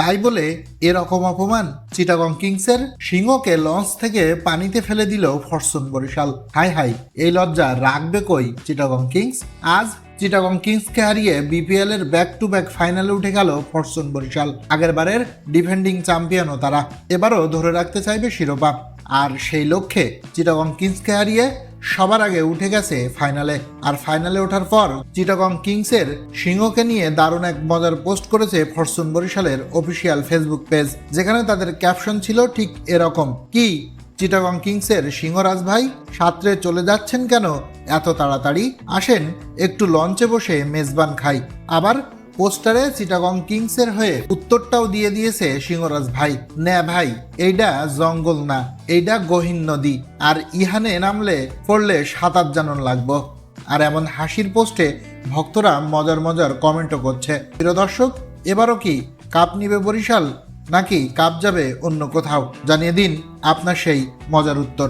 তাই বলে এরকম অপমান চিটাগং কিংসের সিংহকে লঞ্চ থেকে পানিতে ফেলে দিল ফরচুন বরিশাল। হাই হাই, এই লজ্জা রাখবে কই চিটাগং কিংস? আজ চিটাগং কিংসকে হারিয়ে বিপিএল এর ব্যাক টু ব্যাক ফাইনালে উঠে গেল ফরচুন বরিশাল। আগের বারের ডিফেন্ডিং চ্যাম্পিয়নও তারা। এবারও ধরে রাখতে চাইবে শিরোপা। আর সেই লক্ষ্যে চিটাগং কিংসকে হারিয়ে সবার আগে উঠে গেছে ফাইনালে। আর ফাইনালে ওঠার পর চিটাগং কিংসের সিংহকে নিয়ে দারুণ এক মজার পোস্ট করেছে ফরচুন বরিশালের অফিসিয়াল ফেসবুক পেজ, যেখানে তাদের ক্যাপশন ছিল ঠিক এরকম, কি? চিটাগং কিংসের সিংহরাজ ভাই? সাঁতরে চলে যাচ্ছেন কেন? এত তাড়াতাড়ি? আসেন, একটু লঞ্চে বসে মেজবান খাই। আবার পোস্টারে চিটাগং কিংসের হয়ে উত্তরটাও দিয়ে দিয়েছে সিংহরাজ ভাই। নে ভাই এইটা জঙ্গল না এইটা গহীন নদী। আর ইহানে নামলে, পড়লে সাঁতার জানন লাগবো। আর এমন হাসির পোস্টে ভক্তরা মজার মজার কমেন্টও করছে। প্রিয় দর্শক, এবারও কি কাপ নিবে বরিশাল, নাকি কাপ যাবে অন্য কোথাও? জানিয়ে দিন আপনার সেই মজার উত্তর।